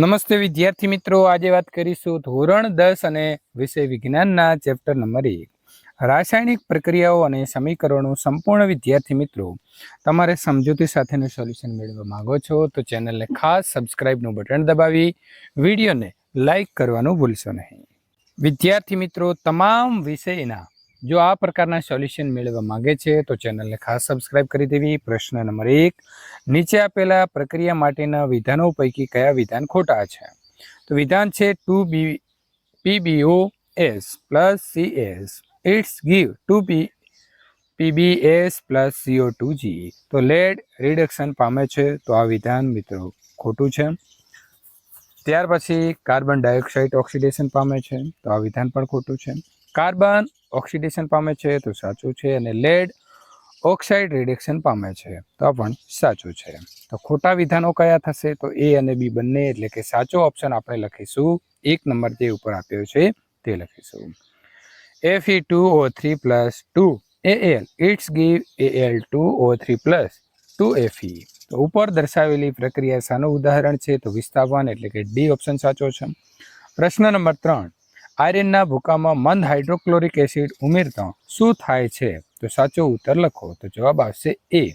નમસ્તે વિદ્યાર્થી મિત્રો, આજે વાત કરીશું ધોરણ દસ અને વિષય વિજ્ઞાનના ચેપ્ટર નંબર એક. રાસાયણિક પ્રક્રિયાઓ અને સમીકરણો સંપૂર્ણ વિદ્યાર્થી મિત્રો, તમારે સમજૂતી સાથેનું સોલ્યુશન મેળવવા માંગો છો તો ચેનલને ખાસ સબસ્ક્રાઇબનું બટન દબાવી, વિડીયોને લાઇક કરવાનું ભૂલશો નહીં. વિદ્યાર્થી મિત્રો, તમામ વિષયના જો આ પ્રકારના સોલ્યુશન મેળવવા માંગે છે, તો ચેનલને ખાસ સબસ્ક્રાઇબ કરી દેવી. પ્રશ્ન નંબર એક, નીચે આપેલા પ્રક્રિયા માટેના વિધાનો પૈકી કયા વિધાન ખોટા છે? તો વિધાન છે two B PBO S plus C S. It's give two B PBS plus CO two G. તો લેડ રિડક્શન પામે છે, તો આ વિધાન મિત્રો ખોટું છે. ત્યાર પછી કાર્બન ડાયોક્સાઇડ ઓક્સિડેશન પામે છે, તો આ વિધાન પણ ખોટું છે. કાર્બન ઓક્સિડેશન પામે છે તો સાચું છે અને લેડ ઓક્સાઇડ રિડક્શન પામે છે તો પણ સાચું છે. તો ખોટા વિધાનો કયા થશે? તો એ અને બી બંને, એટલે કે સાચો ઓપ્શન આપણે લખીશું. એક નંબર જે ઉપર આપ્યો છે તે લખીશું. F E two O three plus two A L it's give A L two O three plus two F E તો ઉપર દર્શાવેલી પ્રક્રિયા શાનું ઉદાહરણ છે તો વિસ્થાપન, એટલે કે ડી ઓપ્શન સાચો છે. પ્રશ્ન નંબર ત્રણ. આયર્નના ભૂકામાં મંદ હાઇડ્રોક્લોરિક એસિડ ઉમેરતા શું થાય છે? તો સાચો ઉત્તર લખો. તો જવાબ આવશે એ.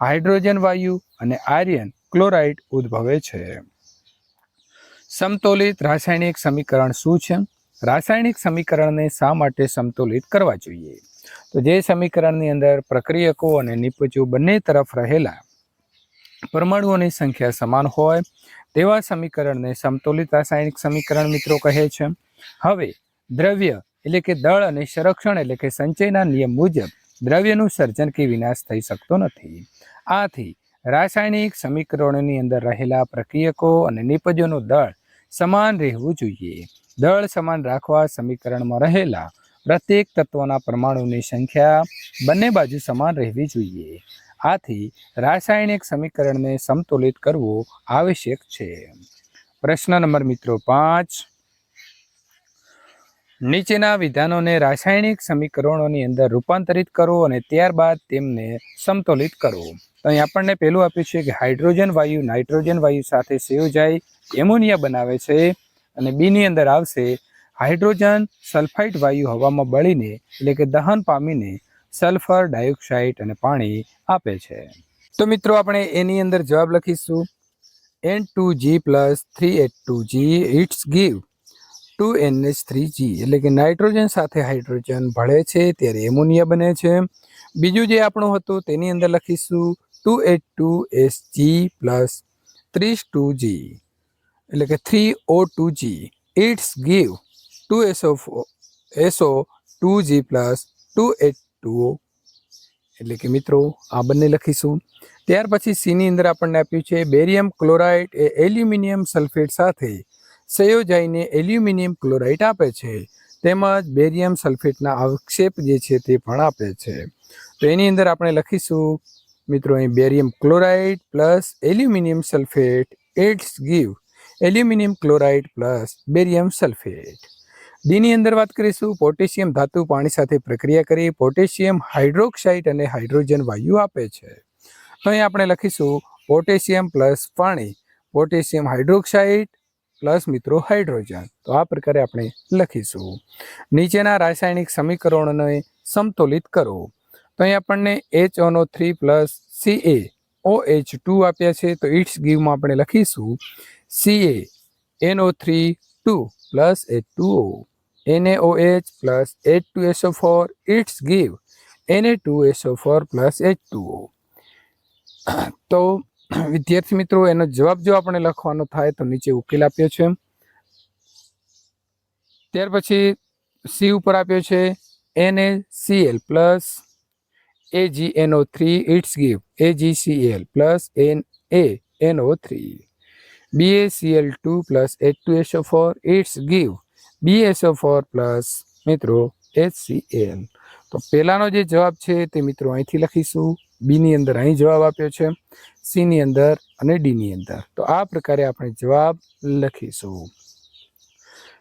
હાઇડ્રોજન વાયુ અને આર્યન ક્લોરાઇડ ઉદ્ભવે છે. સમતોલિત રાસાયણિક સમીકરણ શું છે? રાસાયણિક સમીકરણને શા માટે સમતોલિત કરવા જોઈએ? તો જે સમીકરણની અંદર પ્રક્રિયકો અને નિપજો બંને તરફ રહેલા પરમાણુઓની સંખ્યા સમાન હોય, તેવા સમીકરણને સમતોલિત રાસાયણિક સમીકરણ મિત્રો કહે છે. હવે, દ્રવ્ય એટલે કે દળ અને સંરક્ષણ એટલે કે સંચયના નિયમ મુજબ દ્રવ્યનું સર્જન કે વિનાશ થઈ શકતો નથી. આથી, રાસાયણિક સમીકરણોની અંદર રહેલા પ્રક્રિયકો અને નિપજોનું દળ સમાન રહેવું જોઈએ. દળ સમાન રાખવા સમીકરણમાં રહેલા પ્રત્યેક તત્વના પરમાણુની સંખ્યા બંને બાજુ સમાન રહેવી જોઈએ. આથી, રાસાયણિક સમીકરણને સમતુલિત કરવું આવશ્યક છે. પ્રશ્ન નંબર મિત્રો પાંચ. નીચેના વિધાનોને રાસાયણિક સમીકરણોની અંદર રૂપાંતરિત કરો અને ત્યારબાદ તેમને સમતોલિત કરો. અહીં આપણને પહેલું આપ્યું છે કે હાઇડ્રોજન વાયુ નાઇટ્રોજન વાયુ સાથે સંયોજાય, એમોનિયા બનાવે છે અને બીની અંદર આવશે હાઇડ્રોજન સલ્ફાઇડ વાયુ હવામાં બળીને, એટલે કે દહન પામીને સલ્ફર ડાયોક્સાઇડ અને પાણી આપે છે. તો મિત્રો આપણે એની અંદર જવાબ લખીશું. N two G plus three eight two G it's give. Two NH three G એટલે કે નાઇટ્રોજન સાથે હાઇડ્રોજન ભળે છે, ત્યારે એમોનિયા બને છે. બીજું જે આપણું હતું, તેની અંદર લખીશું two H two S G plus ત્રીસ ટુ જી એટલે કે three O two G it's give two SO SO two G plus two H two O એટલે કે મિત્રો, આ બંને લખીશું. ત્યાર પછી સીની અંદર આપણને આપ્યું છે બેરિયમ ક્લોરાઇડ એ એલ્યુમિનિયમ સલ્ફેટ સાથે સંયોજાઈને એલ્યુમિનિયમ ક્લોરાઇડ આપે છે. તેમજ બેરિયમ સલ્ફેટના અવક્ષેપ જે છે તે પણ આપે છે. તો એની અંદર આપણે લખીશું, મિત્રો, અહીં barium chloride plus aluminium sulphate adds give. Aluminium chloride plus barium sulphate. ડીની અંદર વાત કરીશું, પોટેશિયમ ધાતુ પાણી સાથે પ્રક્રિયા કરી પોટેશિયમ હાઇડ્રોક્સાઇડ અને હાઇડ્રોજન વાયુ આપે છે. તો અહીં આપણે લખીશું, પોટેશિયમ પ્લસ પાણી. પોટેશિયમ હાઇડ્રોક્સાઇડ પ્લસ મિત્રો હાઇડ્રોજન. તો આ પ્રકારે આપણે લખીશું. નીચેના રાસાયણિક સમીકરણોને સમતોલિત કરો. તો અહીં આપણને એચ ઓનો three plus C A O H two આપ્યા છે. તો ઇટ્સ ગીવમાં આપણે લખીશું. C A NO three two plus H two O NaOH plus H two SO four it's give. એને two SO four plus H two O તો વિદ્યાર્થી મિત્રો, એનો જવાબ જો આપણે લખવાનો થાય તો નીચે ઉકેલ આપ્યો છે. ત્યાર પછી સી ઉપર આપ્યો છે એને CL plus A G NO three it's give A G C L plus N A NO three B A C L two plus H two O four it's give BSO four plus મિત્રો HCL તો પહેલાંનો જે જવાબ છે તે મિત્રો અહીંથી લખીશું. બીની અંદર અહીં જવાબ આપ્યો છે, સીની અંદર અને ડીની અંદર. તો આ પ્રકારે આપણે જવાબ લખીશું.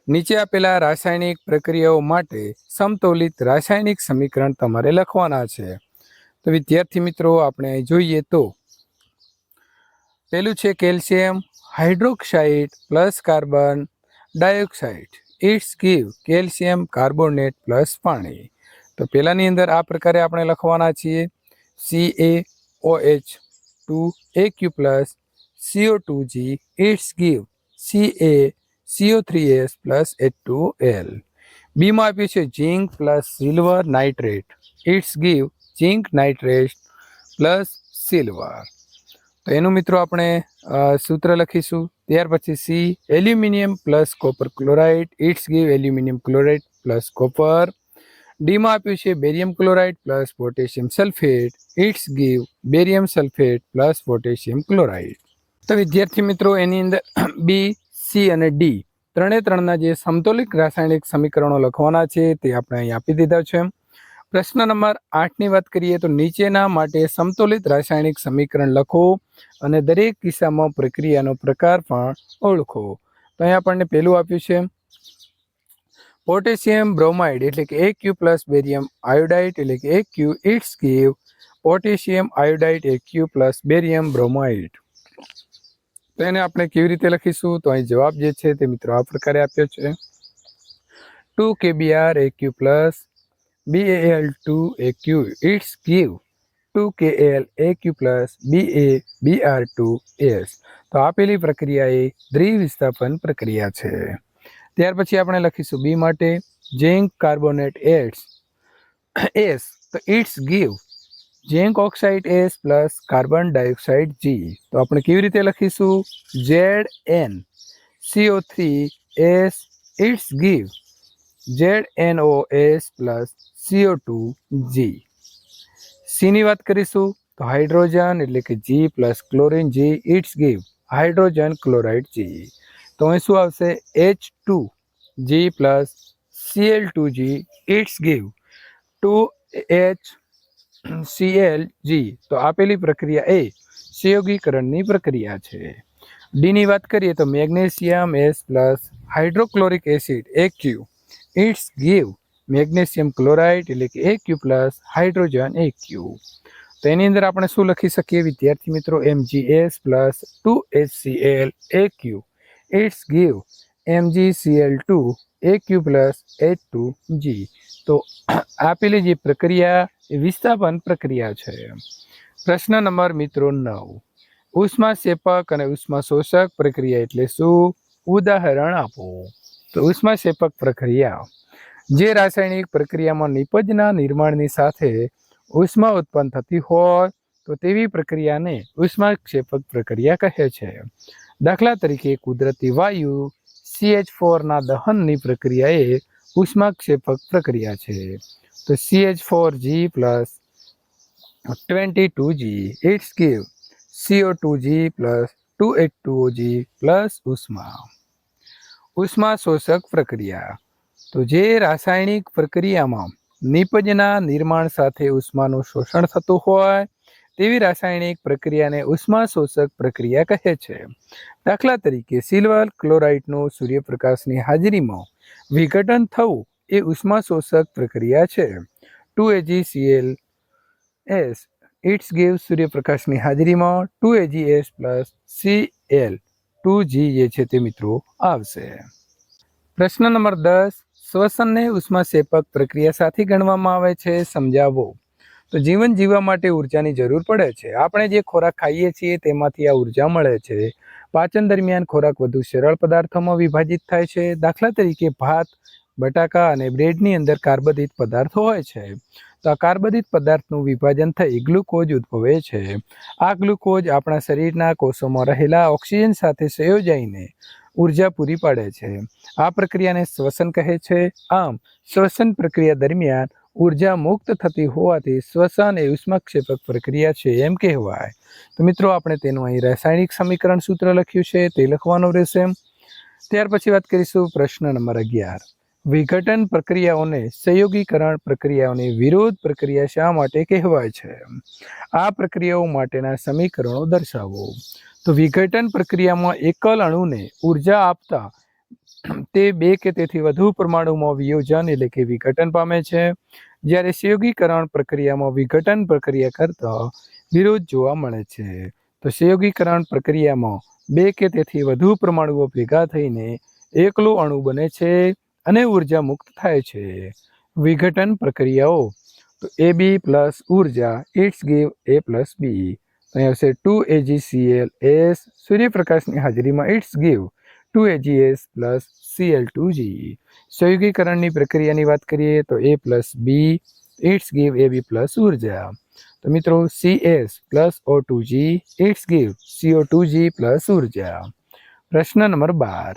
નીચે આપેલા રાસાયણિક પ્રક્રિયાઓ માટે સમતોલિત રાસાયણિક સમીકરણ તમારે લખવાના છે. તો વિદ્યાર્થી મિત્રો, આપણે અહીં જોઈએ તો પહેલું છે calcium hydroxide plus carbon dioxide. It's give calcium carbonate plus પાણી. તો પહેલાંની અંદર આ પ્રકારે આપણે લખવાના છીએ. C A O H two A Q plus CO two G it's give C A CO three S plus H two L બીમાં આપ્યું છે zinc plus silver nitrate it's give zinc nitrate plus silver તો એનું મિત્રો આપણે સૂત્ર લખીશું. ત્યાર પછી C aluminium plus copper chloride it's give aluminium chloride plus copper ડીમાં આપ્યું છે barium chloride plus potassium sulphate it's give barium sulphate plus potassium chloride તો વિદ્યાર્થી મિત્રો, એની અંદર બી સી અને ડી ત્રણે ત્રણના જે સમતોલિત રાસાયણિક સમીકરણો લખવાના છે તે આપણે અહીં આપી દીધા છે. પ્રશ્ન નંબર આઠની વાત કરીએ તો નીચેના માટે સમતોલિત રાસાયણિક સમીકરણ લખો અને દરેક કિસ્સામાં પ્રક્રિયાનો પ્રકાર પણ ઓળખો. તો અહીં આપણને પહેલું આપ્યું છે પોટેશિયમ બ્રોમાઇડ એટલે કે એક ક્યુ પ્લસ બેરિયમ આયોડાઇટ એટલે કે એક Q it's give potassium iodide એક ક્યુ પ્લસ બેરિયમ બ્રોમાઇડ. તો એને આપણે કેવી રીતે લખીશું? તો અહીં જવાબ જે છે તે મિત્રો આ પ્રકારે આપ્યો છે. Two KBR A Q plus B L two A Q it's give. Two K L A Q plus B A B R two S. તો આપેલી પ્રક્રિયા એ દ્વિવિસ્થાપન પ્રક્રિયા છે. ત્યાર પછી આપણે લખીશું બી માટે ઝિંક કાર્બોનેટ એડ્સ. એસ, તો it's give. Zinc oxide S plus carbon dioxide G. તો આપણે કેવી રીતે લખીશું? Z N. CO three S it's give. Z N O S plus CO two G. સીની વાત કરીશું? તો હાઇડ્રોજન એટલે કે G plus chlorine G it's give. Hydrogen chloride G. તો અહીં શું આવશે? H two G plus CL two G it's give two H CL G તો આપેલી પ્રક્રિયા એ સંયોગીકરણની પ્રક્રિયા છે. ડીની વાત કરીએ તો magnesium S plus hydrochloric acid એક Q it's give magnesium chloride એટલે કે એક ક્યુ પ્લસ હાઇડ્રોજન એક ક્યુ તો એની અંદર આપણે શું લખી શકીએ? વિદ્યાર્થી મિત્રો MGS plus two H C L Q it's give L two A Q plus H two G તો આપેલી જે પ્રક્રિયા, એ વિસ્થાપન પ્રક્રિયા છે. પ્રશ્ન નંબર મિત્રો નવ. ઉષ્મા સેપક અને ઉષ્મા શોષક પ્રક્રિયા એટલે શું? ઉદાહરણ આપો. તો ઉષ્મા સેપક પ્રક્રિયા. જે રાસાયણિક પ્રક્રિયામાં નિપજના નિર્માણની સાથે ઉષ્મા ઉત્પન્ન થતી હોય, તો તેવી પ્રક્રિયાને ઉષ્માક્ષેપક પ્રક્રિયા કહે છે. દાખલા તરીકે કુદરતી વાયુ સીએચ ફોરના દહનની પ્રક્રિયા એ ઉષ્માક્ષેપક પ્રક્રિયા છે. તો CH four G plus twenty two G it's give CO two G plus two eight two G plus ઉષ્મા. ઉષ્મા શોષક પ્રક્રિયા. તો જે રાસાયણિક પ્રક્રિયામાં નિપજના નિર્માણ સાથે ઉષ્માનું શોષણ થતું હોય તેવી રાસાયણિક પ્રક્રિયાને ઉષ્મા શોષક પ્રક્રિયા કહે છે. દાખલા તરીકે, સિલ્વર ક્લોરાઇડનું સૂર્યપ્રકાશની હાજરીમાં વિઘટન થવું એ ઉષ્મા શોષક પ્રક્રિયા છે. Two AGCL S it's give સૂર્યપ્રકાશની હાજરીમાં two AGS plus C L two G જે છે તે મિત્રો આવશે. પ્રશ્ન નંબર દસ, શ્વસનને ઉષ્માક્ષેપક પ્રક્રિયા સાથે ગણવામાં આવે છે. સમજાવો. તો જીવન જીવવા માટે ઉર્જાની જરૂર પડે છે. આપણે જે ખોરાક ખાઈએ છીએ તેમાંથી આ ઊર્જા મળે છે. પાચન દરમિયાન ખોરાક વધુ સરળ પદાર્થોમાં વિભાજિત થાય છે. દાખલા તરીકે ભાત, બટાકા અને બ્રેડની અંદર કાર્બોદિત પદાર્થો હોય છે. તો આ કાર્બોદિત પદાર્થનું વિભાજન થઈ ગ્લુકોઝ ઉદ્ભવે છે. આ ગ્લુકોઝ આપણા શરીરના કોષોમાં રહેલા ઓક્સિજન સાથે સંયોજાઈને ઊર્જા પૂરી પાડે છે. આ પ્રક્રિયાને શ્વસન કહે છે. આમ, શ્વસન પ્રક્રિયા દરમિયાન ઊર્જા મુક્ત થતી હોવાથી શ્વસન એ ઉષ્માક્ષેપક પ્રક્રિયા છે એમ કહેવાય. તો મિત્રો, આપણે તેનું અહીં રાસાયણિક સમીકરણ સૂત્ર લખ્યું છે, તે લખવાનું રહેશે. ત્યાર પછી વાત કરીશું પ્રશ્ન નંબર અગિયાર. વિઘટન પ્રક્રિયાઓને સંયોગીકરણ પ્રક્રિયાઓની વિરોધ પ્રક્રિયા શા માટે કહેવાય છે? આ પ્રક્રિયાઓ માટેના સમીકરણો દર્શાવો. તો વિઘટન પ્રક્રિયામાં એકલ અણુને ઊર્જા આપતા તે બે કે તેથી વધુ પરમાણુમાં વિયોજન એટલે કે વિઘટન પામે છે. જ્યારે સંયોગીકરણ પ્રક્રિયામાં વિઘટન પ્રક્રિયા કરતા વિરોધ જોવા મળે છે. તો સંયોગીકરણ પ્રક્રિયામાં બે કે તેથી વધુ પરમાણુઓ ભેગા થઈને એકલું અણુ બને છે અને ઊર્જા મુક્ત થાય છે. વિઘટન પ્રક્રિયાઓ, તો એ બી પ્લસ ઊર્જા it's give A plus B. અહીં આવશે ટુ એજીસીએલ એસ. સૂર્યપ્રકાશની હાજરીમાં it's give. Two AGS plus CL two G. સંયુગીકરણની પ્રક્રિયાની વાત કરીએ તો A plus B it's give, A B plus ઊર્જા. તો મિત્રો, C S plus O two G it's give CO two G plus ઊર્જા. પ્રશ્ન નંબર બાર.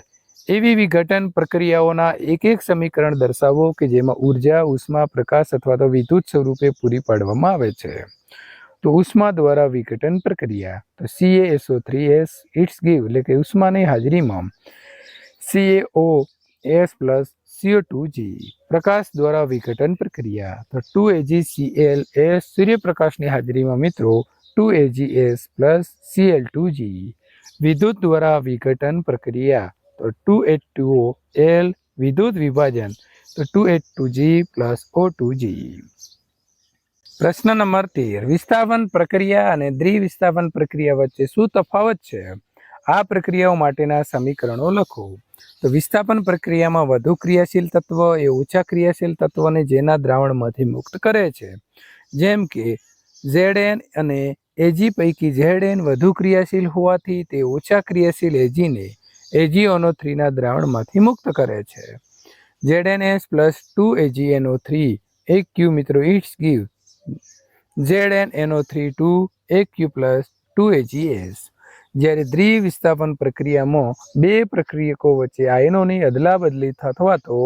એવી વિઘટન પ્રક્રિયાઓના એક એક સમીકરણ દર્શાવો કે જેમાં ઊર્જા, ઉષ્મા, પ્રકાશ અથવા તો વિદ્યુત સ્વરૂપે પૂરી પાડવામાં આવે છે. તો ઉષ્મા દ્વારા વિઘટન પ્રક્રિયા તો C A S O three S it's give એટલે કે ઉષ્માની હાજરીમાં C A O S plus C O two G પ્રકાશ દ્વારા વિઘટન પ્રક્રિયા તો two A G C L S સૂર્યપ્રકાશની હાજરીમાં મિત્રો two AG S plus CL two G વિદ્યુત દ્વારા વિઘટન પ્રક્રિયા તો ટુ એચ ટુ એલ વિદ્યુત વિભાજન તો two H two G plus O two G પ્રશ્ન નંબર તેર. વિસ્થાપન પ્રક્રિયા અને દ્વિવિસ્થાપન પ્રક્રિયા વચ્ચે શું તફાવત છે? આ પ્રક્રિયાઓ માટેના સમીકરણો લખો. તો વિસ્થાપન પ્રક્રિયામાં વધુ ક્રિયાશીલ તત્વ એ ઓછા ક્રિયાશીલ તત્વને જેના દ્રાવણમાંથી મુક્ત કરે છે. જેમ કે ઝેડ અને એજી પૈકી ઝેડ વધુ ક્રિયાશીલ હોવાથી તે ઓછા ક્રિયાશીલ એજીને એજીઓનો થ્રીના દ્રાવણમાંથી મુક્ત કરે છે. Z N S plus two AGNO three. એક ક્યુ મિત્રો it's give. Z N NO three two એક ક્યુ પ્લસ ટુ એજીએસ જ્યારે દ્વિવિસ્થાપન પ્રક્રિયામાં બે પ્રક્રિયકો વચ્ચે આયનોની અદલા બદલી થવા તો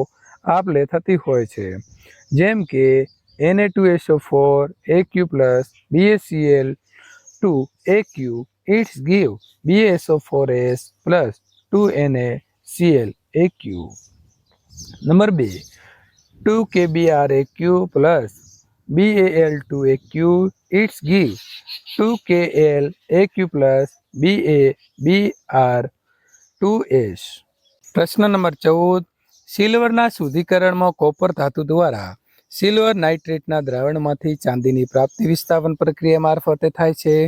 આપલે થતી હોય છે. જેમ કે એને two SO four A Q plus BACL two A Q it's give BSO four S plus two એને સીએલ એ ક્યુ. નંબર બે, two K B R A Q plus G. Give two K L A plus B A B R two S પ્રશ્ન number ચૌદ, સિલ્વરના શુદ્ધિકરણમાં copper ધાતુ દ્વારા silver નાઇટ્રેટના દ્રાવણમાંથી ચાંદીની પ્રાપ્તિ વિસ્થાપન પ્રક્રિયા મારફતે થાય છે.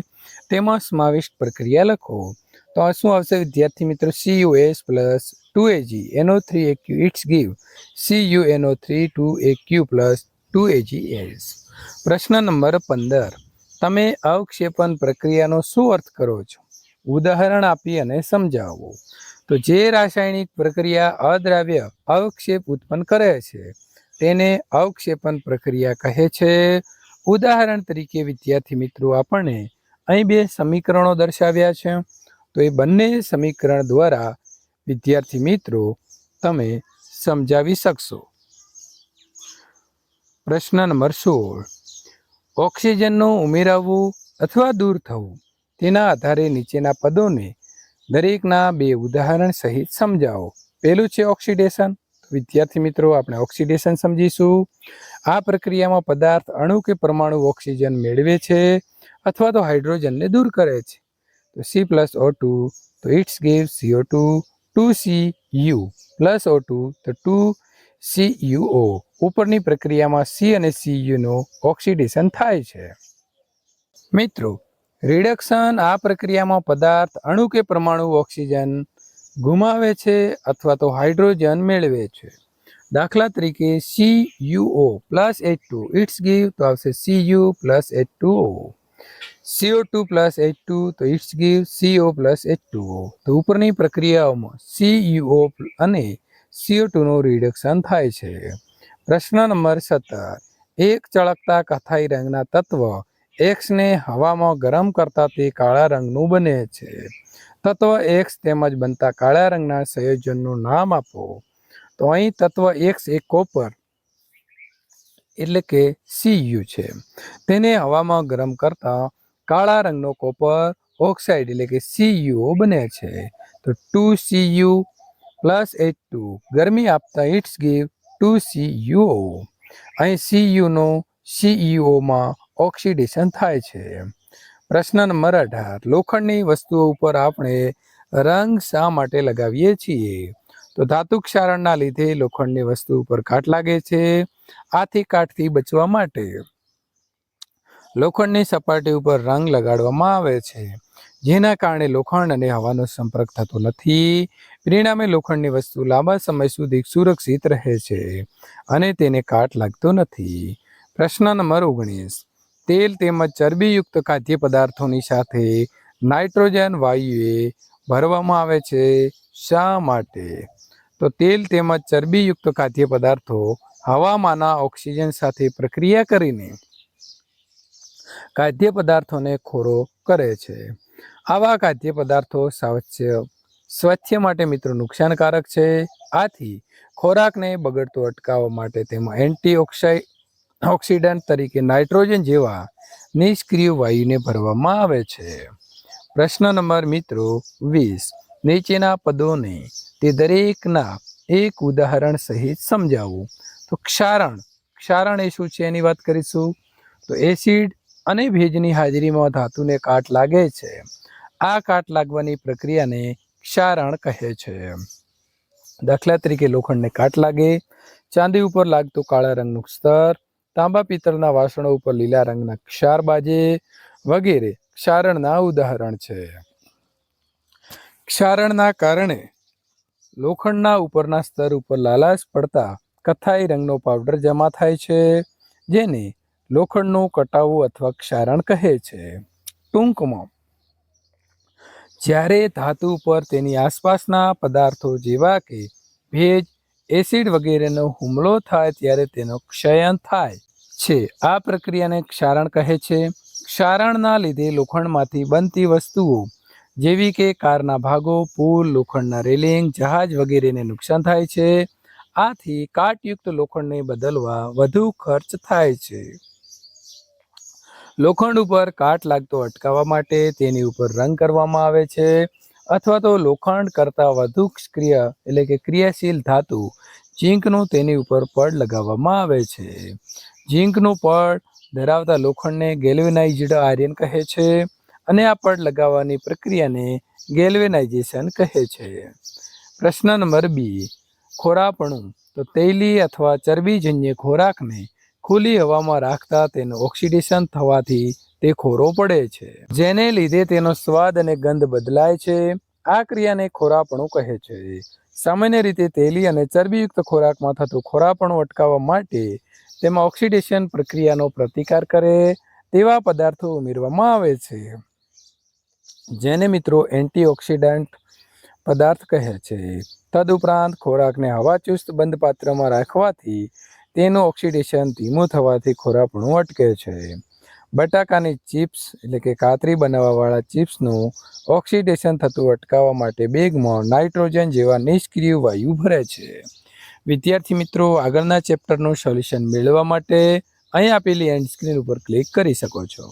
તેમાં સમાવિષ્ટ પ્રક્રિયા લખો. તો શું આવશે? વિદ્યાર્થી મિત્રો C U S plus two AG એનો three AQ Q it's give C U એનો three two AQ Q plus two AG S પ્રશ્ન નંબર પંદર. તમે અવક્ષેપણ પ્રક્રિયાનો શું અર્થ કરો છો? ઉદાહરણ આપી અને સમજાવો. તો જે રાસાયણિક પ્રક્રિયા અદ્રાવ્ય અવક્ષેપ ઉત્પન્ન કરે છે, તેને અવક્ષેપણ પ્રક્રિયા કહે છે. ઉદાહરણ તરીકે, વિદ્યાર્થી મિત્રો, આપણને અહીં બે સમીકરણો દર્શાવ્યા છે. તો એ બંને સમીકરણ દ્વારા વિદ્યાર્થી મિત્રો, તમે સમજાવી શકશો. પ્રશ્ન નંબર સોળ ઓક્સિજનનું ઉમેરાવવું અથવા દૂર થવું. તેના આધારે નીચેના પદોને દરેકના બે ઉદાહરણ સહિત સમજાવો. પહેલું છે ઓક્સિડેશન. વિદ્યાર્થી મિત્રો, આપણે ઓક્સિડેશન સમજીશું. આ પ્રક્રિયામાં પદાર્થ અણુ કે પરમાણુ ઓક્સિજન મેળવે છે અથવા તો હાઇડ્રોજનને દૂર કરે છે. તો સી પ્લસ ઓ ટુ, તો it's give CO two two C U, plus O two, તો ટુ સી યુ ઓ. ઉપરની પ્રક્રિયામાં સી અને સી યુનું ઓક્સિડેશન થાય છે. મિત્રો, રિડક્શન આ પ્રક્રિયામાં પદાર્થ અણુ કે પરમાણુ ઓક્સિજન ગુમાવે છે અથવા તો હાઇડ્રોજન મેળવે છે. દાખલા તરીકે C U O plus H two, it's give તો આવશે C U plus H two O. CO two plus H two તો it's give CO plus H two O. તો ઉપરની પ્રક્રિયાઓમાં સી યુઓ અને સીઓ ટુનું રિડક્શન થાય છે. પ્રશ્ન નંબર સત્તર. એક ચળકતા કથાઈ રંગના તત્વ એક્સને હવામાં ગરમ કરતા તે કાળા રંગનું બને છે. તત્વ એક્સ તેમજ બનતા કાળા રંગના સંયોજનનું નામ આપો. તો અહીં તત્વ એક્સ એ કોપર એટલે કે સીયુ છે. તેને હવામાં ગરમ કરતા કાળા રંગનો કોપર ઓક્સાઇડ એટલે કે સીયુઓ બને છે. તો two C U plus H two. ગરમી આપતા ઇટ્સ ગીવ ટુ સીયુઓ અહીં સીયુનો સીઈઓમાં ઓક્સિડેશન થાય છે. પ્રશ્ન નંબર અઢાર. લોખંડની વસ્તુઓ ઉપર આપણે રંગ શા માટે લગાવીએ છીએ? તો ધાતુ ક્ષારણના લીધે લોખંડની વસ્તુ ઉપર કાટ લાગે છે. આથી કાટથી બચવા માટે લોખંડની સપાટી ઉપર રંગ લગાડવામાં આવે છે. જેના કારણે લોખંડ અને હવાનો સંપર્ક થતો નથી. પરિણામે લોખંડની વસ્તુ લાંબા સમય સુધી સુરક્ષિત રહે છે અને તેને કાટ લાગતો નથી. પ્રશ્ન નંબર ઓગણીસ. તેલ તેમજ ચરબીયુક્ત ખાદ્ય પદાર્થોની સાથે નાઇટ્રોજન વાયુએ ભરવામાં આવે છે શા માટે? તો તેલ તેમજ ચરબીયુક્ત ખાદ્ય પદાર્થો હવામાંના ઓક્સિજન સાથે પ્રક્રિયા કરીને ખાદ્ય પદાર્થોને ખોરો કરે છે. આવા ખાદ્ય પદાર્થો સ્વાસ્થ્ય સ્વાસ્થ્ય માટે મિત્રો નુકસાનકારક છે. આથી ખોરાકને બગડતો અટકાવવા માટે તેમાં એન્ટીઓક્સાઈ ઓક્સિડન્ટ તરીકે નાઇટ્રોજન જેવા નિષ્ક્રિય વાયુને ભરવામાં આવે છે. પ્રશ્ન નંબર મિત્રો વીસ, નીચેના પદોને તે દરેકના એક ઉદાહરણ સહિત સમજાવું. તો ક્ષારણ ક્ષારણ એ શું છે એની વાત કરીશું? તો એસિડ અને ભેજની હાજરીમાં ધાતુને કાટ લાગે છે. આ કાટ લાગવાની પ્રક્રિયાને ક્ષારણ કહે છે. દાખલા તરીકે લોખંડને કાટ લાગે, ચાંદી ઉપર લાગતું કાળા રંગનું સ્તર, તાંબા પિત્તળના વાસણો ઉપર લીલા રંગના ક્ષાર બાજે વગેરે ક્ષારણના ઉદાહરણ છે. ક્ષારણના કારણે લોખંડના ઉપરના સ્તર ઉપર લાલાશ પડતા કથાઈ રંગનો પાવડર જમા થાય છે, જેને લોખંડનું કટાવું અથવા ક્ષારણ કહે છે. ટૂંકમાં જ્યારે ધાતુ પર તેની આસપાસના પદાર્થો જેવા કે ભેજ, એસિડ વગેરેનો હુમલો થાય ત્યારે તેનો ક્ષયન થાય છે. આ પ્રક્રિયાને ક્ષારણ કહે છે. ક્ષારણના લીધે લોખંડમાંથી બનતી વસ્તુઓ જેવી કે કારના ભાગો, પુલ, લોખંડના રેલિંગ, જહાજ વગેરેને નુકસાન થાય છે. આથી કાટયુક્ત લોખંડને બદલવા વધુ ખર્ચ થાય છે. લોખંડ ઉપર કાટ લાગતો અટકાવવા માટે તેની ઉપર રંગ કરવામાં આવે છે અથવા તો લોખંડ કરતાં વધુ ક્રિયા એટલે કે ક્રિયાશીલ ધાતુ ઝીંકનું તેની ઉપર પડ લગાવવામાં આવે છે. ઝીંકનું પડ ધરાવતા લોખંડને ગેલ્વેનાઇઝ્ડ આયર્ન કહે છે અને આ પડ લગાવવાની પ્રક્રિયાને ગેલ્વેનાઇઝેશન કહે છે. પ્રશ્ન નંબર બી, ખોરાપણું તો તૈલી અથવા ચરબીજન્ય ખોરાકને ખુલ્લી હવામાં રાખતા તેનું ઓક્સિડેશન થવાથી તે ખોરો પડે છે. જેને લીધે તેનો સ્વાદ અને ગંધ બદલાય છે. આ ક્રિયાને ખોરાપણું કહે છે. સામાન્ય રીતે તેલી અને ચરબીયુક્ત ખોરાકમાં થતું ખોરાપણું અટકાવવા માટે તેમાં ઓક્સિડેશન પ્રક્રિયાનો પ્રતિકાર કરે તેવા પદાર્થો ઉમેરવામાં આવે છે. જેને મિત્રો એન્ટીઓક્સિડન્ટ પદાર્થ કહે છે. તદુપરાંત ખોરાકને હવાચુસ્ત બંધ પાત્રમાં રાખવાથી તેનું ઓક્સિડેશન ધીમું થવાથી ખોરાપણું અટકે છે. બટાકાની ચિપ્સ એટલે કે કાતરી બનાવવાવાળા ચિપ્સનું ઓક્સિડેશન થતું અટકાવવા માટે બેગમાં નાઇટ્રોજન જેવા નિષ્ક્રિય વાયુ ભરે છે. વિદ્યાર્થી મિત્રો, આગળના ચેપ્ટરનું સોલ્યુશન મેળવવા માટે અહીં આપેલી એન્ડ સ્ક્રીન ઉપર ક્લિક કરી શકો છો.